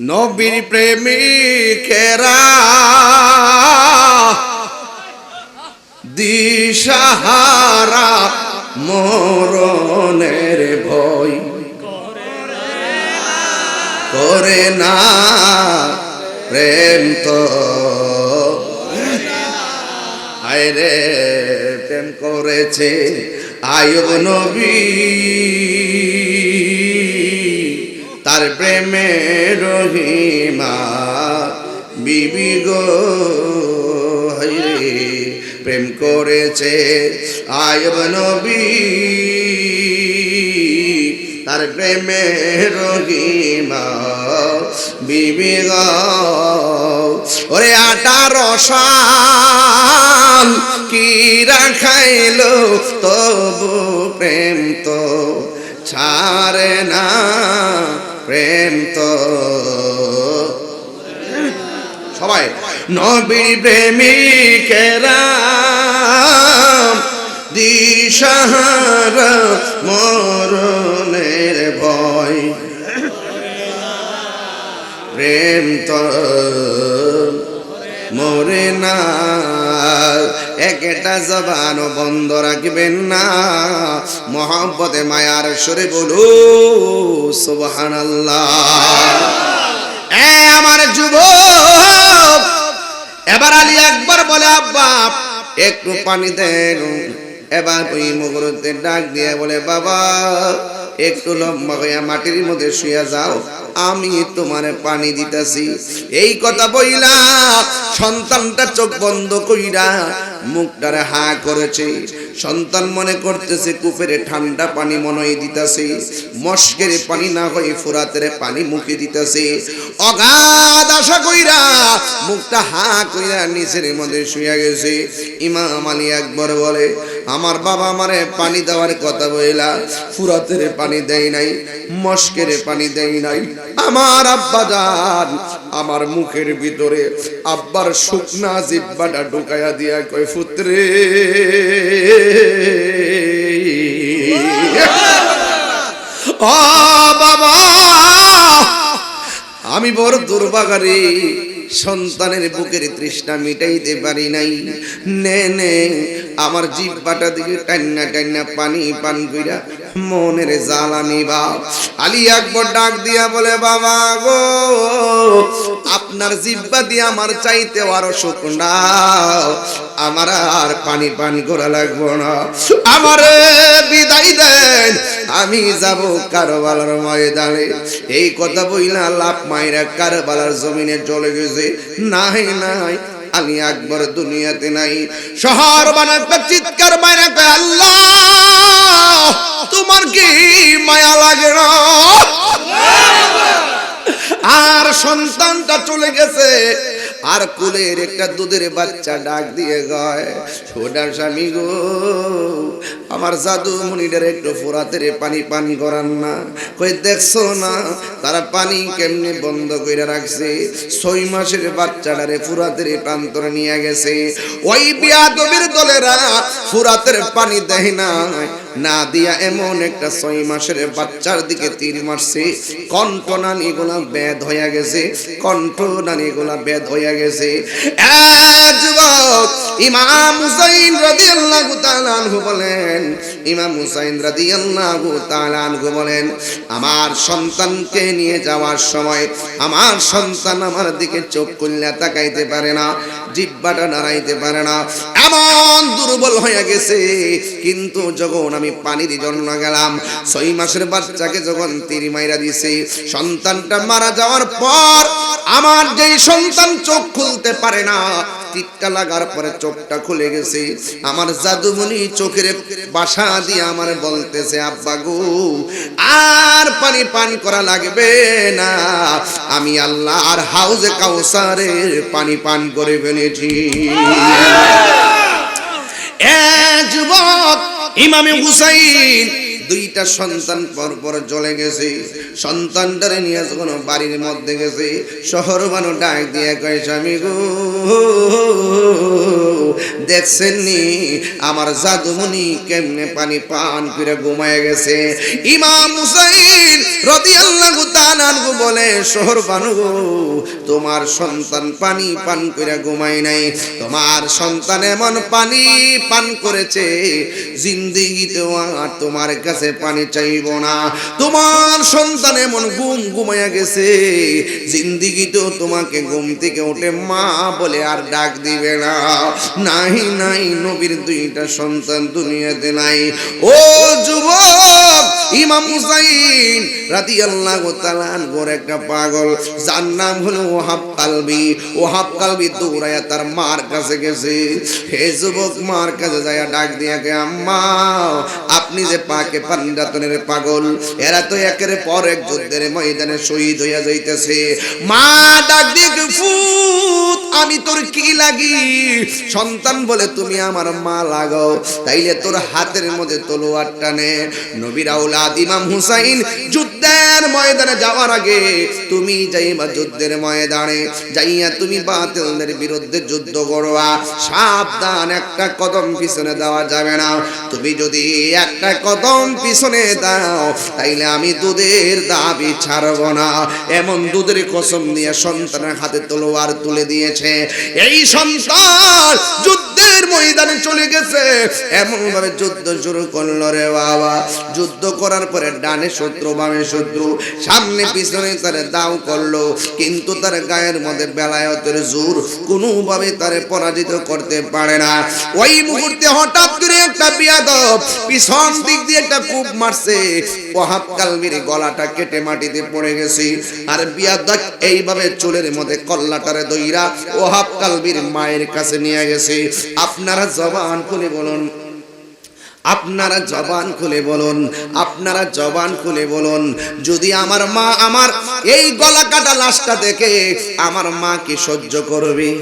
নবীর প্রেমিকেরা দিশাহারা মরণের ভয় করে না প্রেম তো। আয়রে প্রেম করেছে আয়ুব নবী। তার প্রেমে রহিমা, বিবি গো প্রেম করেছে আয়ুব নবী। তার প্রেমে রহিমা, বিবি ওরে আঠারো সাল কি রাখাইলো তবু প্রেম তো ছাড়ে না। প্রেম তো। সবাই নবীর প্রেমিকেরা দিশাহারা মরণের ভয়। প্রেম তো মরে না। একটা জবানও বন্ধ রাখবেন না। মোহাম্মদে মায়ার সরে বলু সুবহান আমার যুবক, এবার আলী একবার বলে, আব্বা, একটু পানি দেন। এবার ওই মুগুরতে ডাক দিয়ে বলে, বাবা একটু লম্বা মাটির মধ্যে শুয়ে যাও। আমি তোমার পানি দিতেছি। এই কথা বইলা সন্তানটা চোখ বন্ধ কইরা মুখটারে হা করেছে। সন্তান মনে করতেছে কুপেরে ঠান্ডা পানি মনে দিতেছে। মস্কের পানি না হয়ে ফুরাতের পানি মুখে দিতেছে। অগাধ আশা কইরা মুখটা হা কইরা নিচের মধ্যে শুয়ে গেছে। ইমাম আলী একবার বলে আমার বাবা আমারে পানি দেওয়ার কথা বইলা, ফুরাতের পানি দেয় নাই, মস্কের পানি দেয় নাই। আমার আব্বা যান, আমার মুখের ভিতরে আব্বার শুকনা জিব্বাটা ঢুকাইয়া দিয়া কয় পুত্রে ও বাবা, আমি বড় দুর্বাগারে সন্তানের বুকের তৃষ্ণা মিটাইতে পারি নাই। নে নে, আমার জিব্বাটা দিকে টান্না টান্না পানি পান কইরা মনের জ্বালা নিবা আলী আকবর ডাক দিয়া বলে, বাবা গো, আপনার জিব্বা দিয়ে আমার চাইতে আরও শুকনা আমার আর পানি পান করা লাগবো না। আমার বিদায় দেন, আমি যাব কারবালার ময়দানে। এই কথা বইলা লাভ মায়েরা কারবালার জমিনে চলে গেছে। নাই নাই আলী আকবর দুনিয়াতে নাই। শহর বানাতে চিৎকার বানাতে আল্লাহ, তোমার কি মায়া লাগে আর সন্তানটা চলে গেছে। আর কুলের একটা দুধের বাচ্চা ডাক দিয়ে গয় ছোটার স্বামী গো, আমার জাদু মনিটার একটু ফোরাতের পানি পান করান না। কই দেখছ না, তারা পানি কেমনে বন্ধ করে রাখছে? ছয় মাসের বাচ্চাটারে ফুরাতের প্রান্তরে নিয়ে গেছে। ওই বিয়াদবের দলেরা ফুরাতের পানি দেয় না না দিয়া এমন একটা ছয় মাসের বাচ্চার দিকে তীর মারছে কণ্ঠ নানি গোলা বেদ হইয়া গেছে কণ্ঠ নানি গোলা বেদ হইয়া গেছে। ইমাম হুসাইন রাদিয়াল্লাহু তাআলা আনহু বলেন, ইমাম হুসাইন রাদিয়াল্লাহু তাআলা আনহু বলেন, আমার সন্তানকে নিয়ে যাওয়ার সময় আমার সন্তান আমার দিকে চোখ খুললে তাকাইতে পারে না। জিব্বাটা নাড়াইতে পারে না। এমন দুর্বল হয়ে গেছে। কিন্তু যখন আমি পানির জন্য গেলাম, ছয় মাসের বাচ্চাকে যখন তীর মাইরা দিছে, সন্তানটা মারা যাওয়ার পর আমার যেই সন্তান চোখ খুলতে পারে না টিক্কা লাগার পরে চোখটা খুলে গেছে। আমার জাদুমণি চোখের বাসা দিয়ে আমার বলতেছে, আব্বা গো, আর পানি পান করা লাগবে না। আমি আল্লাহ আর হাউজে কাউসারের পানি পান করে ফেলেছি। এ যুবক, ইমামে হুসাইন দুইটা সন্তান পর পর চলে গেছে। সন্তানটারে নিয়ে যখন বাড়ির মধ্যে গেছে শহর বানো ডাক দিয়ে কয় স্বামী গো দেখছেন নি আমার জাদুমণি কেমনে পানি পান করে ঘুমায় গেছে? ইমাম হুসাইন রাদিয়াল্লাহু তাআলা বলে শহর বানু গো, তোমার সন্তান পানি পান করে ঘুমায় নাই। তোমার সন্তান এমন পানি পান করেছে জিন্দিগিতেও আর তোমার কাছে পানি চাইব না। তোমার সন্তান এমন ঘুম ঘুমাইয়া গেছে জিন্দিগিতেও তোমাকে ঘুম থেকে উঠে মা বলে আর ডাক দিবে না। নাই নাই, নবীর দুইটা সন্তান দুনিয়াতে নাই। ও যুবক, ইমাম হুসাইন রাদিয়াল্লাহু তাআলা আনহুর একটা পাগল, যার নাম হলো ওহাব কালবি। ওহাব কালবি দৌড়ায়া তার মার কাছে গেছে। হে যুবক, মার কাছে যায় ডাক দিয়া কে, আম্মা, আপনি যে পাকে পান্ডাতনের পাগল। এরা তো একের পর এক যুদ্ধের ময়দানে শহীদ হইয়া যাইতেছে। মা ডাক দিক ফুত আমি তোর কি লাগি? সন্তান বলে তুমি আমার মা লাগাও। তাইলে তোর হাতের মধ্যে তলোয়ার টানে নবীর আউলাদ ইমাম হুসাইন যুদ্ধের ময়দানে যাওয়ার আগে তুমি যাইবা যুদ্ধের ময়দানে। যাইয়া তুমি বাতিলদের বিরুদ্ধে যুদ্ধ করবা। সাবধান, একটা কদম পিছনে দেওয়া যাবে না। তুমি যদি একটা কদম পিছনে দাও, তাইলে আমি দুধের দাবি ছাড়বো না। এমন দুধের কসম দিয়ে সন্তানের হাতে তলোয়ার তুলে দিয়েছে। এই সন্তান যুদ্ধের ময়দানে চলে গেছে। এমন ভাবে যুদ্ধ শুরু করল রে বাবা। যুদ্ধ করার পরে ডানে শত্রু, বামে শত্রু, সামনে পিছনে তার দাও করল। কিন্তু তার গায়ের মধ্যে বেলায়তের জোর কোনোভাবে তারে পরাজিত করতে পারে না। ওই মুহূর্তে হঠাৎ করে একটা বিয়াদব পিছন দিক দিয়ে একটা কূপ মারছে। ওহাব কালবির গলাটা কেটে মাটিতে পড়ে গেছে। আর বিয়াদব এইভাবে চুলের মধ্যে কল্লাটারে দইরা ওহাব কালবির মায়ের কাছে নিয়ে গেছে। আপনারা জবান খুলে বলুন। আপনারা জবান খুলে বলুন। আপনারা জবান খুলে বলুন। যদি আমার মা আমার এই গলা কাটা লাশটা দেখে, আমার মা কি সহ্য করবে?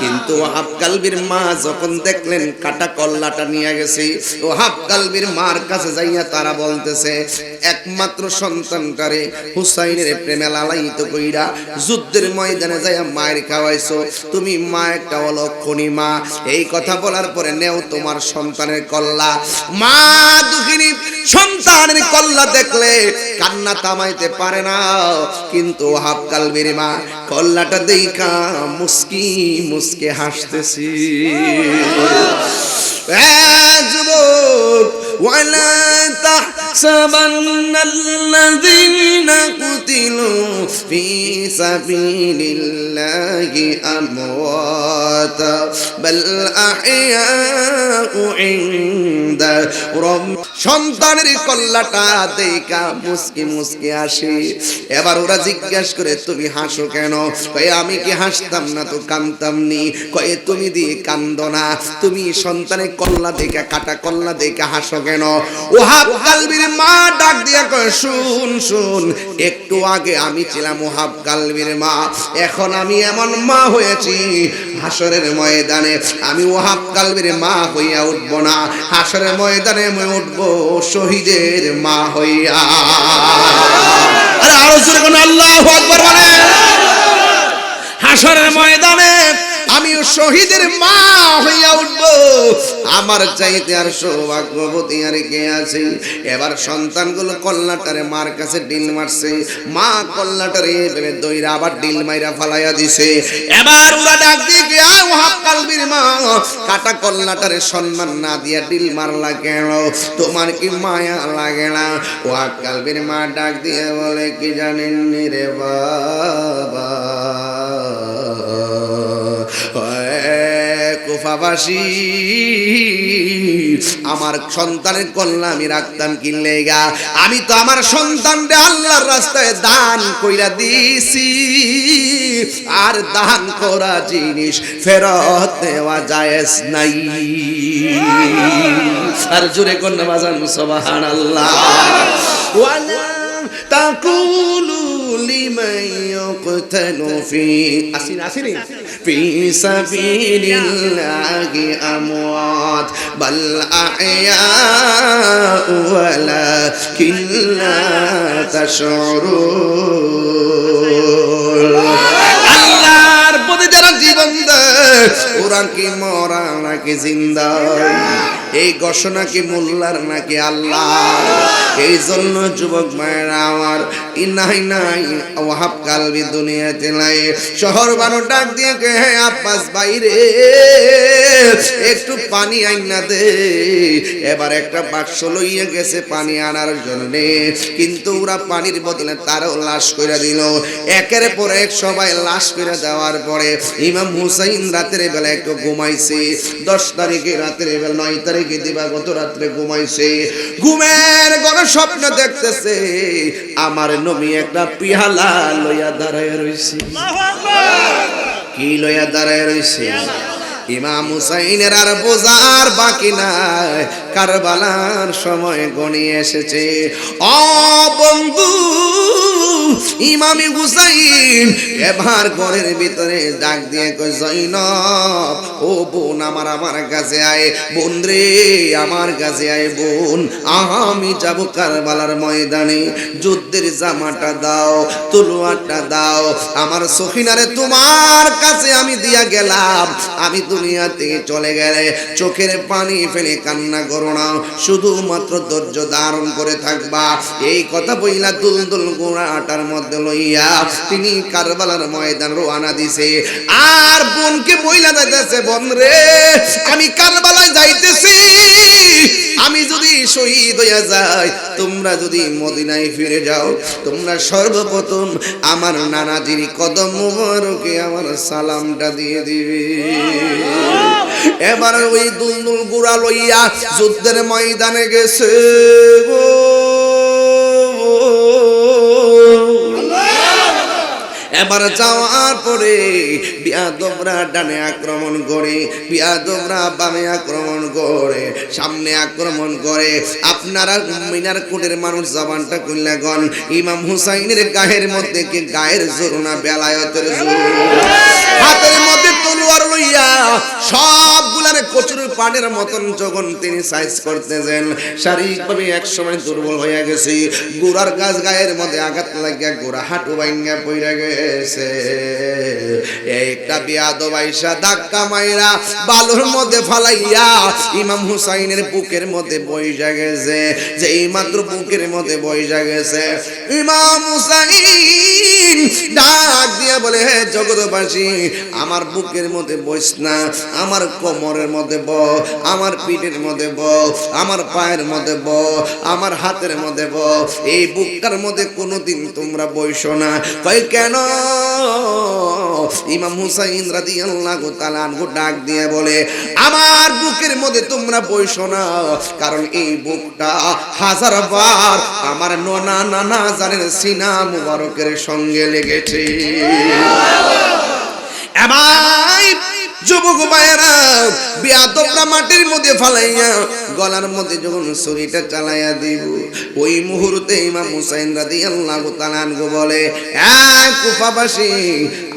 কিন্তু ওহাব কালবির মা যখন দেখলেন কাটা কল্লাটা নিয়ে গেছে ওহাব কালবির মার কাছে যাইয়া তারা বলতেছে, একমাত্র সন্তানটারে হুসাইনের প্রেমে লালায়িত কইরা যুদ্ধের ময়দানে যাইয়া মায়ের খাওয়াইছো। তুমি মা একটা অলক্ষণী মা। এই কথা বলার পরে নেও তোমার সন্তানের কল্লা। মা দুঃখিনী, সন্তানের কল্লা দেখলে কান্না থামাইতে পারে না, কিন্তু ওহাব কালবির মা কল্লাটা দেখা মুস্কি মুস্কে হাসতেছি। যুবক ولا تحسبن الذين قتلوا في سبيل الله أمواتا بل أحياء عند رب সন্তানের কল্লাটা দেখা মুসকি মুসকি আসে এবার ওরা জিজ্ঞাসা করে তুমি হাসো কেন কয়ে আমি কি হাসতাম না তো কান্দতাম নি কয়ে তুমি দিয়ে কান্দ না তুমি সন্তানের কল্লা দেখা কাটা কল্লা দেখা হাসো কেন ওহাব কালবির মা ডাক দিয়া কয়, শুন শুন, একটু আগে আমি ছিলাম ওহাব কালবির মা, এখন আমি এমন মা হয়েছি, হাসরের ময়দানে আমি ওহাব কালবির মা হইয়া উঠবো না, হাসরের ময়দানে আমি উঠবো শহীদের মা হইয়া। আরে আরও জোরে কোন আল্লাহ আকবার বলে হাসরের ময়দানে আমি শহীদের মা হইয়া উঠব। আমার চাইতে আর সৌভাগ্যবতী আর কে আছে? এবার সন্তানগুলো কল্লাটারে মার কাছে ডিল মারছে। মা কল্লাটারে এভাবে দইরা আবার ডিল মাইরা ফালাইয়া দিছে। এবার ওরা ডাক দিয়ে কে মা, কাটা কল্লাটারে সম্মান না দিয়া ডিল মারলা কেন? তোমার কি মায়া লাগে না? ওহাব কালবির মা ডাক দিয়ে বলে, কি জানেন রে বাবা? আমার সন্তানের কল্যাণ আমি রাখতাম কিনলে গা আমি তো আমার সন্তানরে আল্লাহর রাস্তায় দান কইরা দিছি। আর দান করা জিনিস ফেরত দেওয়া জায়েজ নাই। আর জোরে কন্যা বাজান সবাহান আল্লাহ ওয়ালা তাকুলু লিমান يقتل في في سبيل الله أموات بل أحياء ولكن لا تشعرون. الله দুনিয়াতে শহর ডাক দিয়ে বাইরে একটু পানি আইনা দে। এবার একটা বাক্স লইয়া গেছে পানি আনার জন্য। কিন্তু ওরা পানির বদলে তারও লাশ করে দিল। একের পর এক সবাই লাশ করে দেওয়ার পরে ইমাম হুসাইন রাতের বেলা একটু ঘুমাইছে। দশ তারিখে রাতের বেলা নয় তারিখে দিবাগত রাত্রে ঘুমাইছে। ঘুমের কোন স্বপ্ন দেখতেছে আমার নবী একটা পিহালা লইয়া দাঁড়ায় রয়েছে কি লইয়া দাঁড়ায় রইছে? ইমাম হুসাইনের আর বোঝার বাকি নাই। কারবালার সময় গণিয়ে এসেছে। অ বন্ধু, ইমামি হুসাইন, এবার ঘরের ভিতরে ডাক দিয়ে কই ও বোন আমার আমার কাছে আয়। বোন রে, আমার কাছে আয় বোন। আমি যাব কারবালার ময়দানে। যুদ্ধের জামাটা দাও, তলোয়ারটা দাও। আমার সখিনারে তোমার কাছে আমি দিয়া গেলাম। আমি দুনিয়া থেকে চলে গেলে চোখের পানি ফেলে কান্না করো না। শুধুমাত্র ধৈর্য ধারণ করে থাকবা। এই কথা বইলা দুলদুল গোড়াটার মধ্যে লইয়া তিনি কারবালার ময়দান রোয়ানা দিছে। আর বোনকে বইলা যাইতেছে বোন রে, আমি কারবালায় যাইতেছি। আমি যদি শহীদ হইয়া যাই, তোমরা যদি মদিনায় ফিরে যাও, তোমরা সর্বপ্রথম আমার নানাজির কদম মুবারকে আমার সালামটা দিয়ে দিবে। এবার ওই দুলদুল গুড়া লইয়া যুদ্ধের ময়দানে গেছে এবার যাওয়ার পরে বিয়াদবরা ডানে আক্রমণ করে, বিয়াদবরা বামে আক্রমণ করে, সামনে আক্রমণ করে। আপনারা মিনার কোটের মানুষ জবানটা করলে গন ইমাম হুসাইনের গায়ের মধ্যে কি গায়ের জোর না বেলায়তের জোর? হাতের মধ্যে তলোয়ার লইয়া সবগুলারে কচুর পানের মতন যখন তিনি সাইজ করতেছেন, শারীরিকভাবে এক সময় দুর্বল হয়ে গেছি। গুড়ার গাছ গায়ের মধ্যে আঘাত লাগিয়া গোড়া পইরা গেছে। একটা বিয়াদ বাইসা ধাক্কা মাইরা বালুর মধ্যে ফালাইয়া ইমাম হুসাইনের বুকের মধ্যে গেছে। যে বুকের মধ্যে গেছে, ইমাম হুসাইন ডাক দিয়ে বলে, হে জগৎবাসী, আমার বুকের মধ্যে বইস না, আমার কোমরের মধ্যে ব, আমার পিঠের মধ্যে ব, আমার পায়ের মধ্যে ব, আমার হাতের মধ্যে ব, এই বুকটার মধ্যে কোনোদিন তোমরা বইসো না। কই কেন? ইমাম হুসাইন রাদিয়াল্লাহু তাআলা আনহু ডাক দিয়ে বলে, আমার বুকের মধ্যে তোমরা বইসো না, কারণ এই বুকটা হাজার বার আমার ননা নানা জানের সিনা মুবারকের সঙ্গে লেগেছে। এবার যুবক ভাইয়েরা, বিয়াদবরা মাটির মধ্যে ফালাইয়া, গলার মধ্যে যখন ছুরিটা চালাইয়া দিব, ওই মুহূর্তে ইমাম হুসাইন রাদিয়াল্লাহু তাআলা বলে এক কুফাবাসী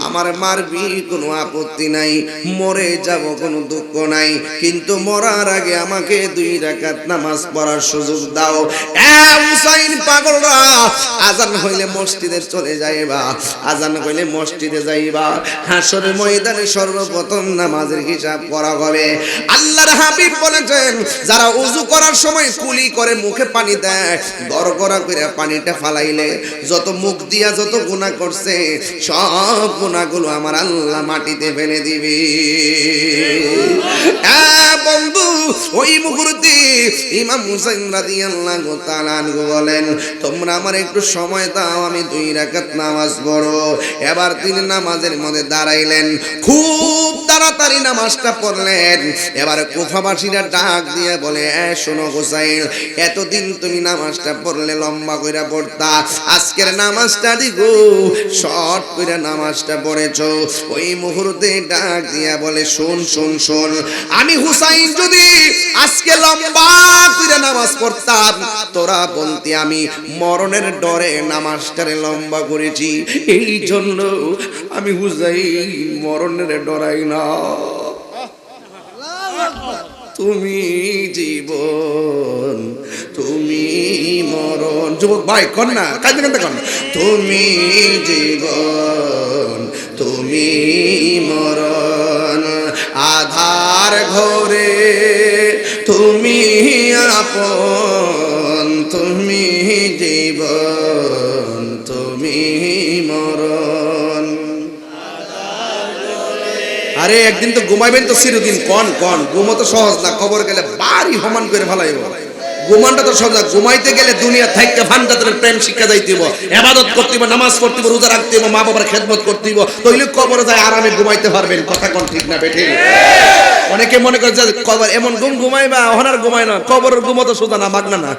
আমার মারবি কোনো আপত্তি নাই, মরে যাব কোনো দুঃখ নাই, কিন্তু মরার আগে আমাকে দুই রাকাত নামাজ পড়ার সুযোগ দাও। পাগলরা, আজান হইলে মসজিদে চলে যাইবা, আজান হইলে মসজিদে যাইবা হাসর ময়দানে সর্বপ্রথম নামাজের হিসাব করা হবে। আল্লাহর হাবিব বলেছেন, যারা উজু করার সময় কুলি করে মুখে পানি দেয়, গড়গড়া করে পানিটা ফালাইলে, যত মুখ দিয়া যত গুনাহ করছে, সব গুনাহগুলো আমার আল্লাহ মাটিতে ফেলে দিবে। বন্ধু, ওই মুহূর্তে ইমাম হুসাইন বলেন, তোমরা আমার একটু সময় দাও, আমি দুই রাকাত নামাজ পড়ো এবার তিনি নামাজের মধ্যে দাঁড়াইলেন। খুব তাড়াতাড়ি নামাজটা পড়লেন। এবার কুফাবাসীরা ডাক দিয়ে বলে শোনো হুসাইন, এতদিন তুমি নামাজটা পড়লে লম্বা কইরা পড়তা। আজকের নামাজটা দিগো, শর্ট কইরা নামাজটা পড়েছো। ওই মুহূর্তে ডাক দিয়া বলে, শোন শোন শোন, আমি হুসাইন যদি আজকে লম্বা করে নামাজ পড়তাম, তোরা বলতে আমি মরণের ডরে নামাজটারে লম্বা করেছি। এই জন্য আমি হুসাইন মরণের ডরাই না। তুমি জীবন, তুমি মরণ। যুবক, ভাই কাঁদতে কাঁদতে কর তুমি জীবন, তুমি মরণ। আধার ঘরে তুমি আপন, তুমি জীবন, তুমি আরে, একদিন তো ঘুমাইবেন তো চিরদিন। কন কন, ঘুমো তো সহজ না কবর গেলে বাড়ি সমান করে ফেলাইব। ঘুমানটা তো না, ঘুমাইতে গেলে দুনিয়া থাকতে প্রেম শিক্ষা নামাজ পড়তে রোজা রাখতে মা বাবার খেদমত করতে হবে তৈলে কবরে যায় আরামে ঘুমাইতে পারবেন, কথা কোন ঠিক না বেঠে? অনেকে মনে করে যে, কবর এমন ঘুম ঘুমাইবা হনার ঘুমাই না, কবরের ঘুমো তো সোজা না, মাগনা না।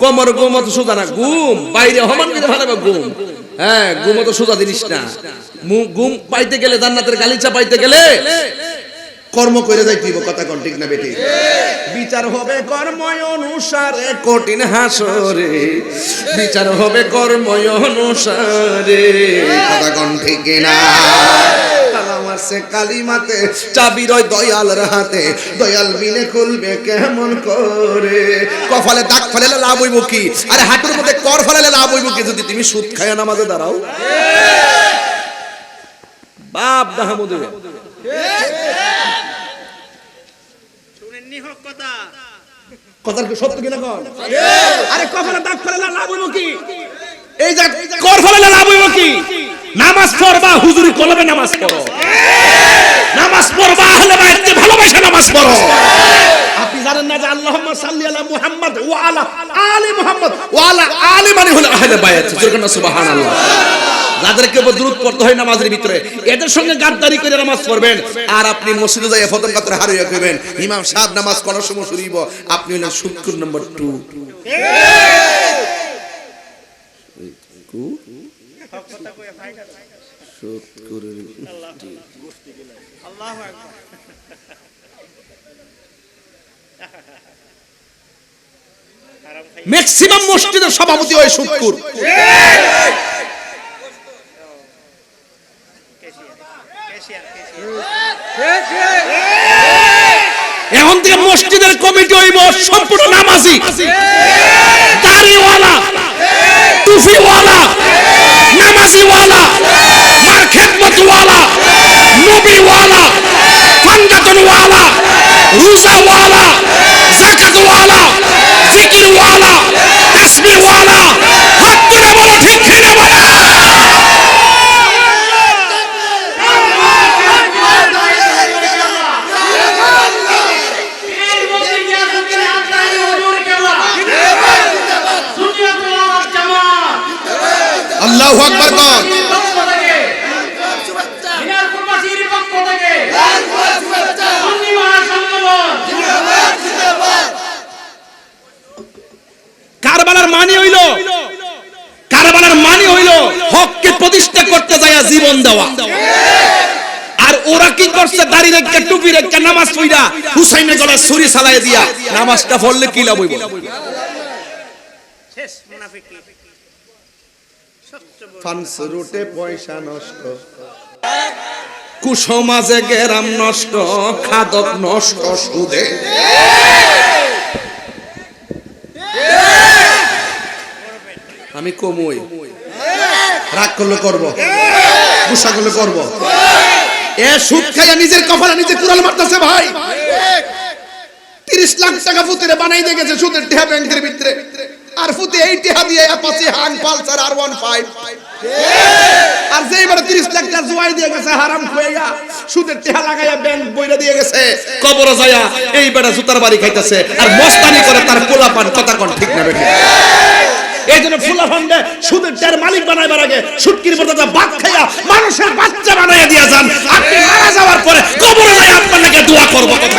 কমর গুম তো সোজা না, ঘুম। বাইরে হমান করে ভালো ঘুম। হ্যাঁ ঘুম তো সোজা জিনিস না। গুম পাইতে গেলে জান্নাতের গালিচা পাইতে গেলে কর্ম করে যাই তুই কথা কোন ঠিক না বেটি? বিচার হবে কর্ম অনুসারে কঠিন হাসরে। বিচার হবে কর্ম অনুসারে। কথা কোন ঠিক না? আছে কালিমাতে চাবি রয় দয়াল হাতে। দয়াল বিনে খুলবে কেমন করে? কফালে দাগ ফেলে লাভ হইব কি? আরে হাঁটুর মধ্যে কর ফেলে লাভ হইব কি? যদি তুমি সুদ খায় নামাজে দাঁড়াও। বাপ দাহামুদে কথা কথার কি সত্য কিনা কর আরে কপালে দাগ ফেলে লাভ হইব কি? এই যে কর ফেলে লাভ হইব কি? নামাজ পড়বা হুজুরি কলবে নামাজ পড়ো। নামাজ পড়বা আহলে ভালোবাসা নামাজ পড়ো। আপনি জানেন না যে আল্লাহুম্মা সাল্লি আলা মুহাম্মদ ওয়া আলা আলি মুহাম্মদ? ওয়া আলা আলি মানে হলো আহলে বাইত। সুবহানাল্লাহ। যাদেরকে উপর দূরত পড়তে হয় নামাজের ভিতরে, এদের সঙ্গে গাদ্দারি করে নামাজ পড়বেন। আর আপনি মসজিদে যাই ফতন কাতরে হারিয়ে কইবেন ইমাম সাহেব নামাজ করার সময় শুনিব? আপনি হলেন শুক্র নম্বর টু। ম্যাক্সিমাম মসজিদের সভাপতি হয় শুক্র এখন থেকে মসজিদের কমিটি হইব সম্পূর্ণ নামাজি। দাড়িওয়ালা টুফিওয়ালা নামাজিওয়ালা মার খেদমতওয়ালা নবীওয়ালা ফান্ডাতনওয়ালা রোজাওয়ালা জাকাতওয়ালা জিকিরওয়ালা তাসবিহওয়ালা হাত তুলে বলো ঠিক কিনা বলো আল্লাহু আকবার কন কারবালার মানে হইল। কারবালার মানে হইল হককে প্রতিষ্ঠা করতে যায় জীবন দেওয়া। আর ওরা কি করছে? দাড়ি রেখে টুপি রেখে নামাজ পড়া হুসাইনের গলায় ছুরি চালাই দিয়া নামাজটা পড়লে কি লাভ হইব? শেষ মুনাফিকি। ফান্স রুটে পয়সা নষ্ট। কুসমাজে গেরাম নষ্ট খাদক নষ্ট সুদে। আমি কমই। রাগ করলে করব। গুসা করলে করব। এ সুদ খাইয়া নিজের কপালে নিজে কুড়াল মারতেছে ভাই। তিরিশ লাখ টাকা ফুতিরে বানাই দিয়ে গেছে সুদের টেহা ব্যাংকের ভিতরে। আর ফুতে এই টেহা দিয়ে অ্যাপাচি হান পালসার আর ওয়ান ফাইভ আর তিরিশ লাখ টাকা দিয়ে গেছে, হারাম খুয়াইয়া সুদের টেহা লাগাইয়া ব্যাংক বইরা দিয়ে গেছে। কবর যায়া এই বেটা জুতার বাড়ি খাইতেছে, আর মস্তানি করে তার পান ঠিক না এই জন্য ফুলা ফান্ডে সুদের টের মালিক বানাইবার আগে সুটকির মধ্যে বাদ খাইয়া মানুষের বাচ্চা বানাইয়া দিয়া যান। আপনি মারা যাওয়ার পরে কবরে যাই আপনার নাকি দোয়া করব, কথা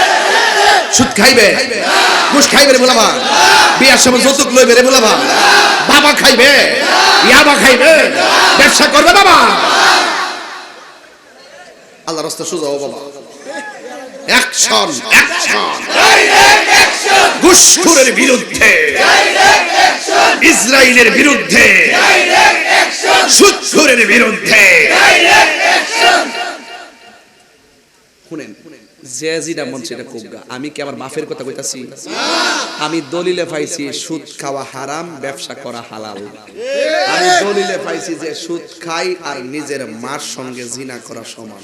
সুদ খাইবে ঘুষ খাইবে রে বলাবা বিয়ার সময় যৌতুক লইবে রে বলাবা বাবা খাইবে ইয়াবা খাইবে ব্যবসা করবে বাবা। আল্লাহ রাস্তা সোজা বাবা। অ্যাকশন অ্যাকশন ঘুষখোরের বিরুদ্ধে ইসরায়েলের বিরুদ্ধে বিরুদ্ধে। শুনেন যে যেটা মন সেটা কুবগা আমি কি আমার বাফের কথা কইতাছি? আমি দলিলে পাইছি, সুদ খাওয়া হারাম, ব্যবসা করা হালাল। আমি দলিলে পাইছি যে সুদ খাই আর নিজের মার সঙ্গে জিনা করা সমান।